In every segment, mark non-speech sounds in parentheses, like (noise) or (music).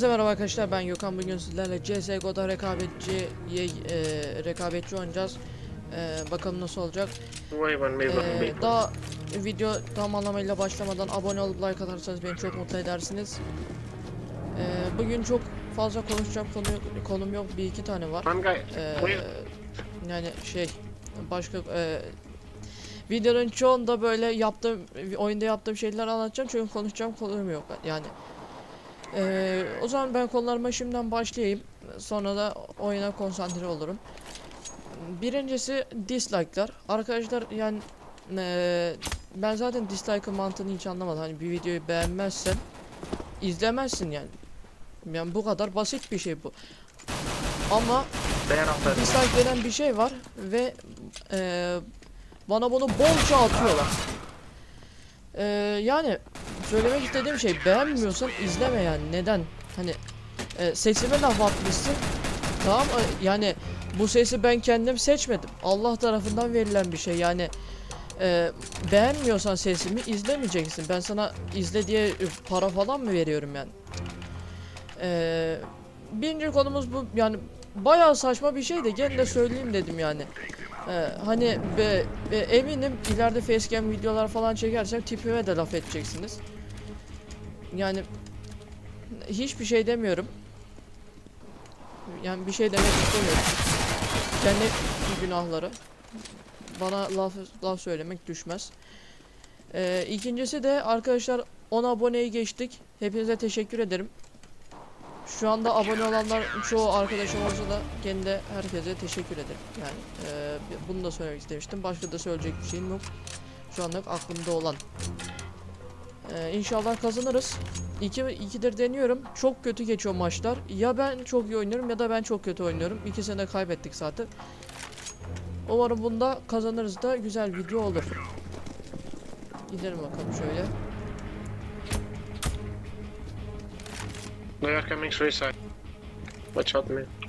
Hepinize merhaba arkadaşlar ben Gökhan bugün sizlerle CSGO'da rekabetçi e, rekabetçi oynayacağız. E, bakalım nasıl olacak. E, daha video tam anlamıyla başlamadan abone olup like atarsanız beni çok mutlu edersiniz. E, bugün çok fazla konuşacak konu konum yok bir iki tane var. E, yani şey başka e, videonun çoğunda böyle yaptığım oyunda yaptığım şeyler anlatacağım çünkü konuşacağım konum yok yani. Ee, o zaman ben konularıma şimdiden başlayayım. Sonra da oyuna konsantre olurum. Birincisi dislike'lar. Arkadaşlar yani eee, ben zaten dislike'ın mantığını hiç anlamadım. Hani bir videoyu beğenmezsen izlemezsin yani. Yani bu kadar basit bir şey bu. Ama dislike denen bir şey var ve eee, bana bunu bolca atıyorlar. Eee, yani söylemek istediğim şey beğenmiyorsan izleme yani neden? Hani e, sesime laf atmışsın. Tamam e, yani bu sesi ben kendim seçmedim. Allah tarafından verilen bir şey yani. e, beğenmiyorsan sesimi izlemeyeceksin. Ben sana izle diye para falan mı veriyorum yani? E, birinci konumuz bu yani bayağı saçma bir şey de gene de söyleyeyim dedim yani. E, hani be, be- eminim ileride facecam videolar falan çekersem tipime de laf edeceksiniz. Yani hiçbir şey demiyorum. Yani bir şey demek istemiyorum. Kendi günahları. Bana laf laf söylemek düşmez. Ee, ikincisi de arkadaşlar 10 aboneyi geçtik. Hepinize teşekkür ederim. Şu anda abone olanlar çoğu arkadaşım olsa da kendi herkese teşekkür ederim. Yani e, bunu da söylemek istemiştim. Başka da söyleyecek bir şeyim yok. Şu anlık aklımda olan. Ee, inşallah kazanırız. İki, ikidir deniyorum. Çok kötü geçiyor maçlar. Ya ben çok iyi oynuyorum ya da ben çok kötü oynuyorum. İkisini de kaybettik zaten. Umarım bunda kazanırız da güzel video olur. Gidelim bakalım şöyle. They are coming suicide. Watch out, man.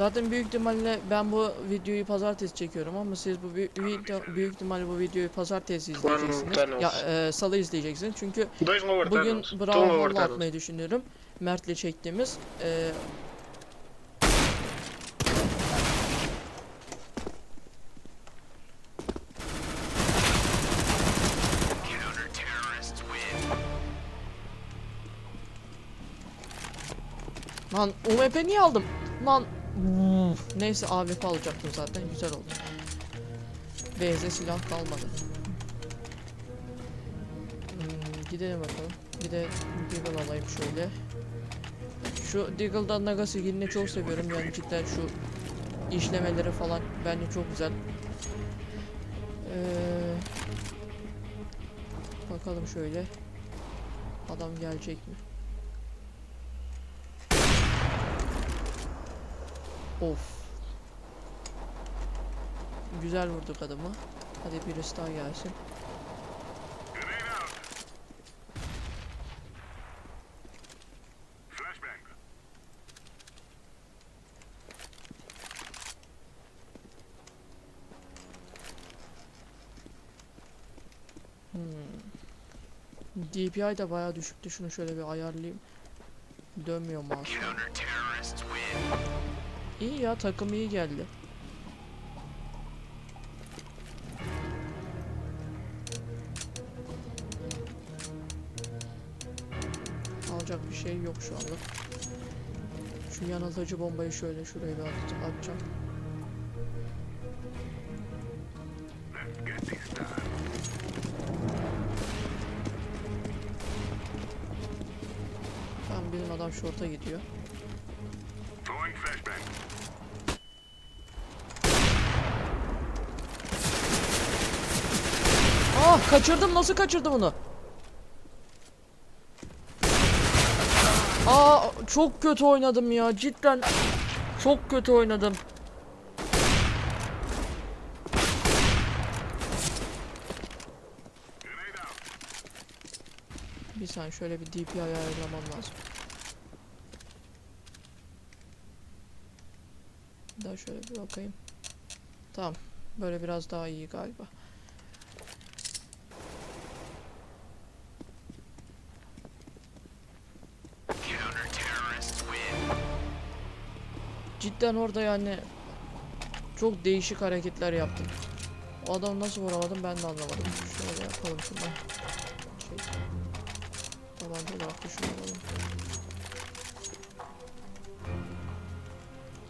Zaten büyük ihtimalle ben bu videoyu pazartesi çekiyorum ama siz bu büyük, ihtimalle bu videoyu pazartesi izleyeceksiniz. Ya e, salı izleyeceksiniz. Çünkü Bugün Bravo atmayı düşünüyorum. Mert'le çektiğimiz. Ee, Lan UMP niye aldım? Lan Neyse AWP alacaktım zaten güzel oldu. BZ silah kalmadı. Hmm, gidelim bakalım. Bir de Deagle alayım şöyle. Şu Deagle'dan Nagasaki'ni çok seviyorum yani cidden şu işlemeleri falan bence çok güzel. Ee, bakalım şöyle. Adam gelecek mi? Of. Güzel vurduk adamı. Hadi birisi daha gelsin. Hmm. DPI de bayağı düşüktü. Şunu şöyle bir ayarlayayım. Dönmüyor mouse. İyi ya takım iyi geldi. Alacak bir şey yok şu anda. Şu yanıltıcı bombayı şöyle şuraya bir at atacağım. Tamam bizim adam şorta gidiyor. Kaçırdım nasıl kaçırdım onu? Aa çok kötü oynadım ya cidden çok kötü oynadım. Bir saniye şöyle bir DPI ayarlamam lazım. Daha şöyle bir bakayım. Tamam. Böyle biraz daha iyi galiba. Cidden orada yani çok değişik hareketler yaptım. O adamı nasıl vuramadım ben de anlamadım. Şöyle yapalım şuradan. Şey. Tabanca olarak düşünüyorum.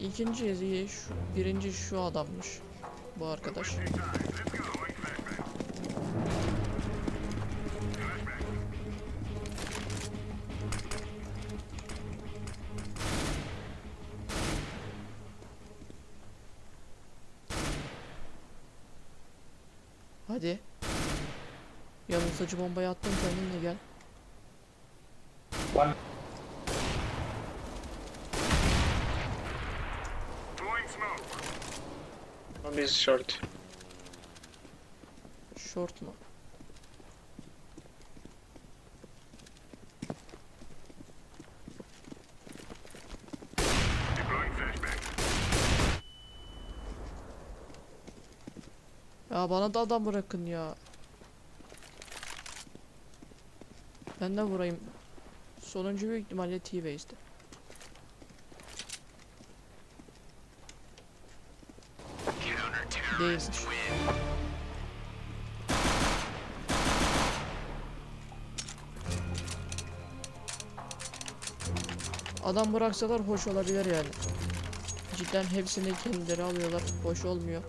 İkinci şu birinci şu adammış. Bu arkadaş. Hadi. Yanıltıcı bombayı attım kendin de gel. Smoke. One is short. Short mu? Ya bana da adam bırakın ya. Ben de vurayım. Sonuncu büyük ihtimalle T-Base'de. Değilmiş. Adam bıraksalar hoş olabilir yani. Cidden hepsini kendileri alıyorlar. Hoş olmuyor.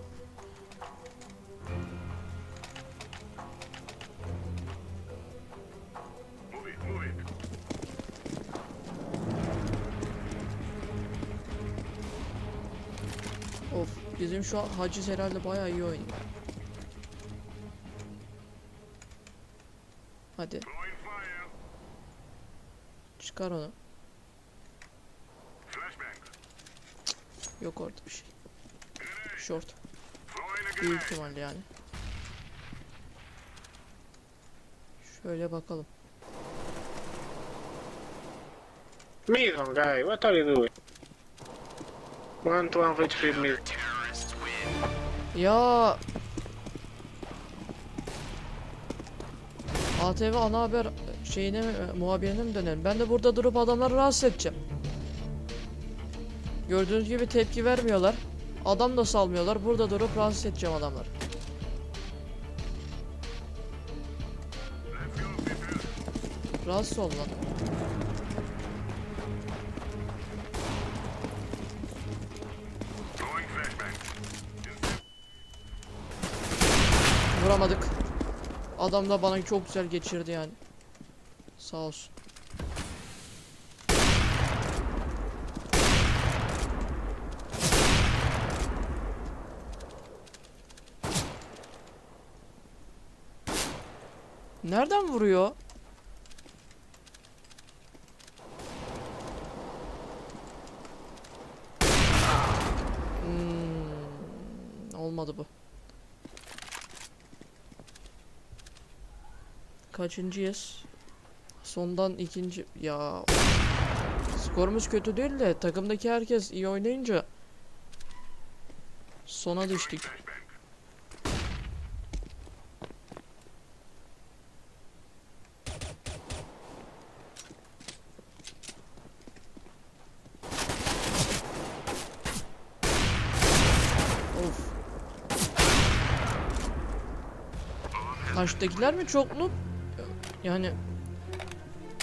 Bizim şu haciz herhalde bayağı iyi oynuyor. Hadi çıkar onu. Yok orada bir şey. Short. Büyük ihtimalle yani. Şöyle bakalım. Mid guy, what are you doing? One to one HP mid. Ya ATV ana haber şeyine mi, muhabirine mi dönelim? Ben de burada durup adamları rahatsız edeceğim. Gördüğünüz gibi tepki vermiyorlar. Adam da salmıyorlar. Burada durup rahatsız edeceğim people. Rahatsız ol lan. Adam da bana çok güzel geçirdi yani. Sağ olsun. Nereden vuruyor? Hmm, olmadı bu. Kaçıncıyız? Sondan ikinci... Ya... Skorumuz kötü değil de takımdaki herkes iyi oynayınca sona düştük. Of. Karşıdakiler mi çok noob? Yani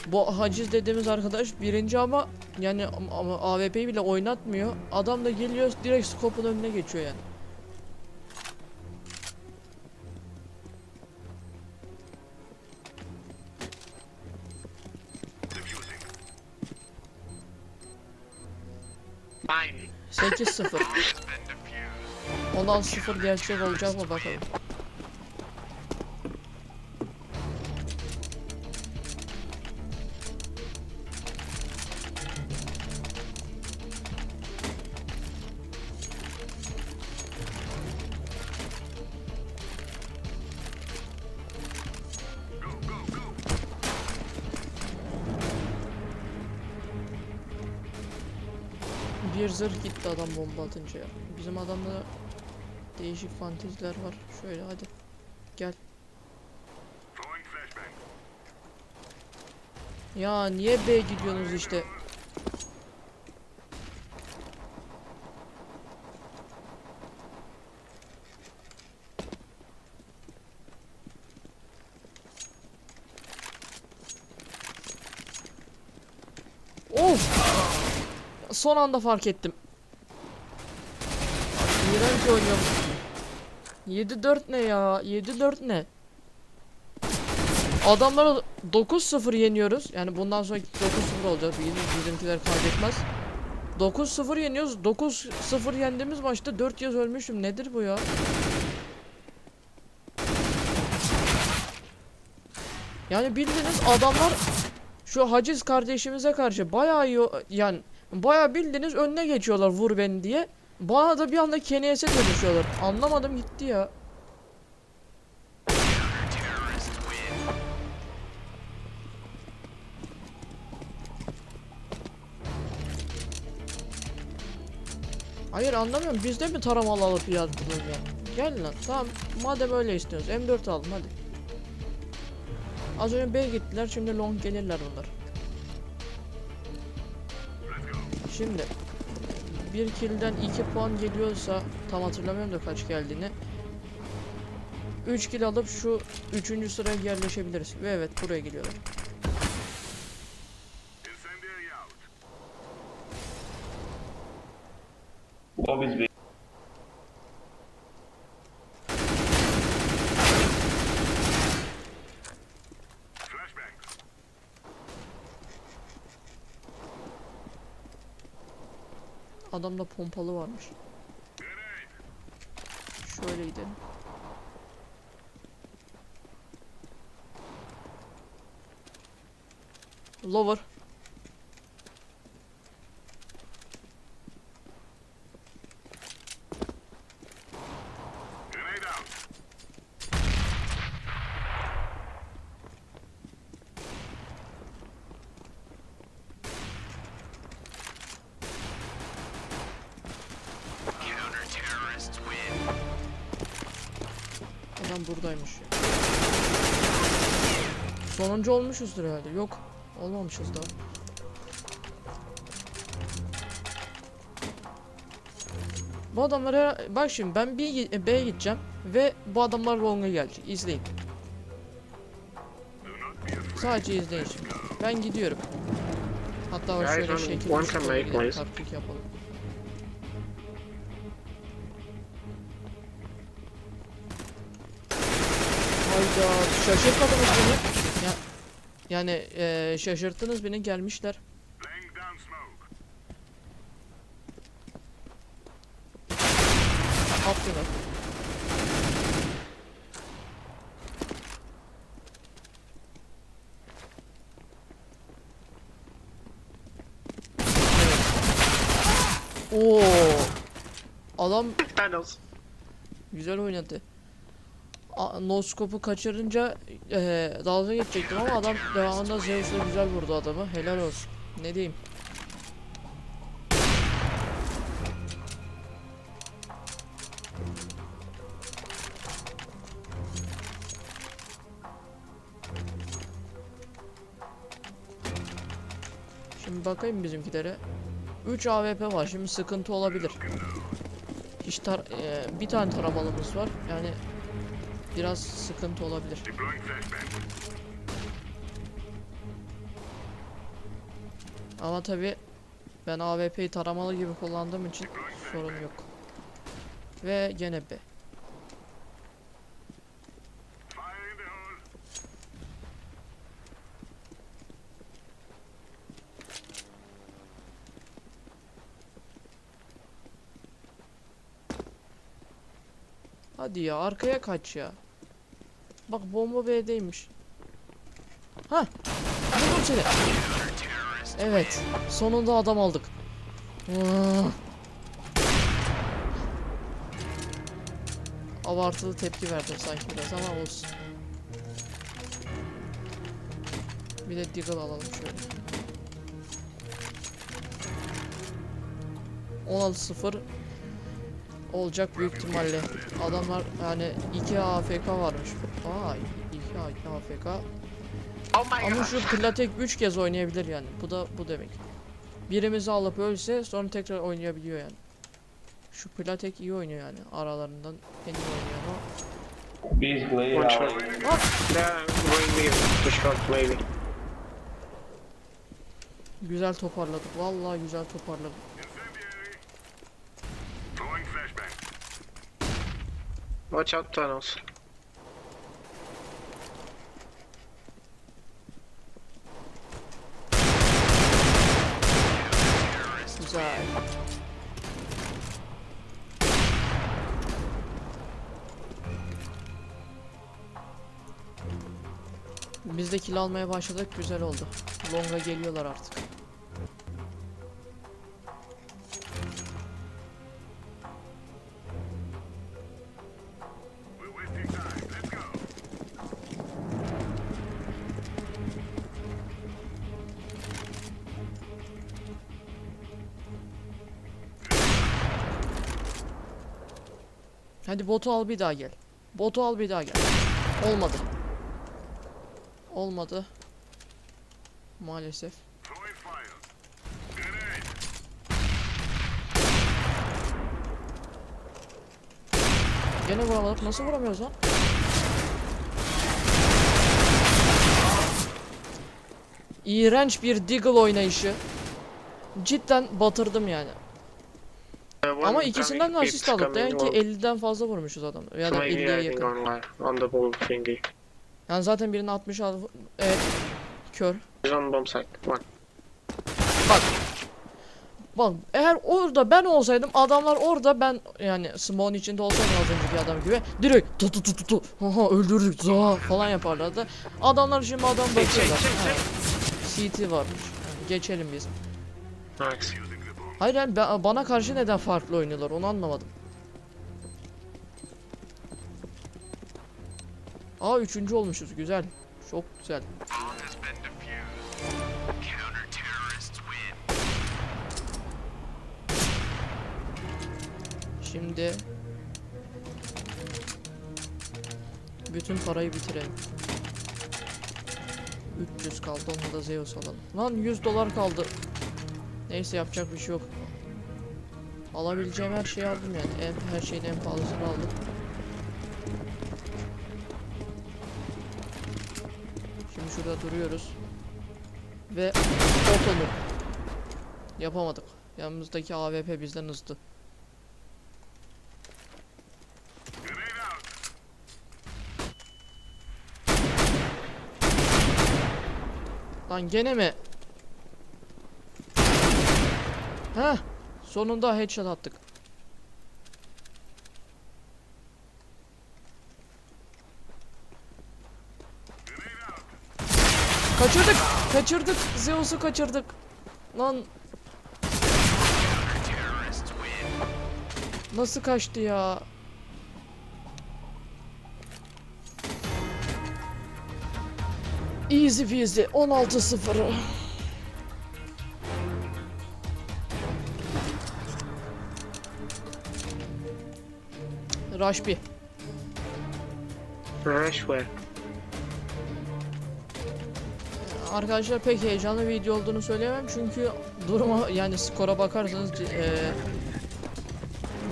bu haciz dediğimiz arkadaş birinci ama yani ama- AWP'yi bile oynatmıyor. Adam da geliyor direkt skopun önüne geçiyor yani. Defusing. Nine. 8-0. 16-0 gerçek olacak mı bakalım. adam bomba atınca ya. Bizim adamda değişik fanteziler var. Şöyle hadi. Gel. Ya niye B gidiyorsunuz işte? Of! Son anda fark ettim. İğrenç oynuyorum. 7-4 ne ya? 7-4 ne? Adamlara 9-0 yeniyoruz. Yani bundan sonra 9-0 olacak. Bizim, bizimkiler kaybetmez. 9-0 yeniyoruz. 9-0 yendiğimiz maçta 4 yaz ölmüşüm. Nedir bu ya? Yani bildiğiniz adamlar şu haciz kardeşimize karşı bayağı iyi yani bayağı bildiğiniz önüne geçiyorlar vur beni diye. Bana da bir anda keniyese dönüşüyorlar. Anlamadım gitti ya. Hayır anlamıyorum. Biz de mi taramalı alıp yazdık ya? Gel lan. Tamam. Madem öyle istiyoruz. M4 aldım hadi. Az önce B gittiler. Şimdi long gelirler bunlar. Şimdi bir kill'den 2 puan geliyorsa tam hatırlamıyorum da kaç geldiğini. 3 kill alıp şu 3. sıraya yerleşebiliriz. Ve evet buraya geliyorlar. Lobby's Adamda pompalı varmış. Şöyle gidelim. Lower. Adam buradaymış. Sonuncu olmuşuzdur herhalde. Yok. Olmamışız daha. Bu adamlara bak şimdi ben bir B'ye gideceğim ve bu adamlar long'a gelecek. İzleyin. Sadece izleyin şimdi. Ben gidiyorum. Hatta şöyle şekil taktik yapalım. Şaşırtmadınız beni. Ya, yani eee, şaşırttınız beni gelmişler. Attılar. Oo. Adam güzel oynadı. Noskop'u kaçırınca eee dalga geçecektim ama adam devamında Zeus'la güzel vurdu adamı. Helal olsun. Ne diyeyim? Şimdi bakayım bizimkilere. 3 AWP var. Şimdi sıkıntı olabilir. Hiç tar eee, bir tane taramalımız var. Yani biraz sıkıntı olabilir. Ama tabi ben AWP'yi taramalı gibi kullandığım için sorun yok. Ve gene B. Hadi ya arkaya kaç ya. Bak bomba B'deymiş. Ha, buldum seni. Evet, sonunda adam aldık. Ah. Abartılı tepki verdim sanki biraz ama olsun. Bir de Deagle alalım şöyle. 16-0 olacak büyük ihtimalle. Adamlar yani 2 AFK varmış. Aa 2 AFK. Ama şu Platek 3 kez oynayabilir yani. Bu da bu demek. Birimizi alıp ölse sonra tekrar oynayabiliyor yani. Şu Platek iyi oynuyor yani. Aralarından en iyi oynayan o. B's blade One out. shot. They're going mid. To short maybe. Güzel toparladık. Vallahi güzel toparladık. Watch out tunnels. Güzel. Biz de kill almaya başladık. Güzel oldu. Longa geliyorlar artık. Hadi botu al bir daha gel. Botu al bir daha gel. Olmadı. Olmadı. Maalesef. Gene vuramadık. Nasıl vuramıyoruz lan? İğrenç bir Deagle oynayışı. Cidden batırdım yani. Ama ikisinden de asist aldık. coming Demek ki on- 50'den fazla vurmuşuz adam. Ya da maybe 50'ye I think yakın. on, on the ball thingy. Yani zaten birini 60 aldı. Evet. Kör. On bomb site. One. Bak. Bak eğer orada ben olsaydım adamlar orada ben yani Smoke'un içinde olsaydım az önceki adam gibi direkt tu tu tu tu tu Aha öldürdük za falan yaparlardı. Adamlar şimdi adam bakıyorlar. CT varmış. Yani geçelim biz. Nice. Hayır ben- bana karşı neden farklı oynuyorlar onu anlamadım. Aa üçüncü olmuşuz güzel. Çok güzel. Şimdi bütün parayı bitirelim. 300 kaldı onu da Zeus alalım. Lan 100 dolar kaldı. Neyse yapacak bir şey yok. Alabileceğim her şeyi aldım yani. En, her şeyin en pahalısını aldım. Şimdi şurada duruyoruz. Ve otonu. Yapamadık. Yanımızdaki AWP bizden hızlı. Lan gene mi? Heh. Sonunda headshot attık. Kaçırdık. Kaçırdık. Zeus'u kaçırdık. Lan. Nasıl kaçtı ya? Easy peasy 16-0. Rush bir. Rush where? Arkadaşlar pek heyecanlı bir video olduğunu söyleyemem çünkü duruma yani skora bakarsanız eee,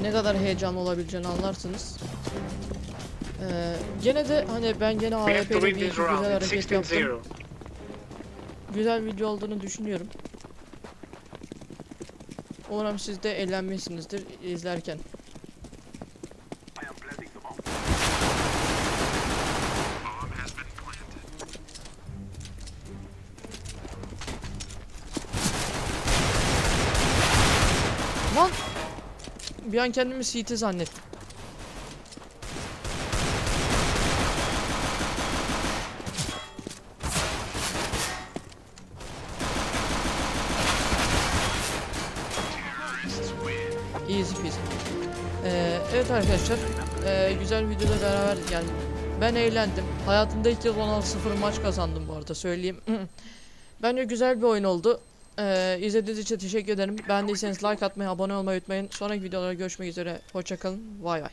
ne kadar heyecanlı olabileceğini anlarsınız. Eee, gene de hani ben gene AWP'de bir güzel hareket yaptım. 16-0. Güzel video olduğunu düşünüyorum. Umarım siz de eğlenmişsinizdir izlerken. Lan! Bir an kendimi CT zannettim. Easy peasy. Ee, evet arkadaşlar, ee, güzel videoda beraber yani ben eğlendim. Hayatımda ilk kez 16-0 maç kazandım bu arada söyleyeyim. (clears throat) Bence güzel bir oyun oldu. Ee, izlediğiniz için teşekkür ederim. Beğendiyseniz like atmayı, abone olmayı unutmayın. Sonraki videolarda görüşmek üzere. Hoşçakalın. Bay bay.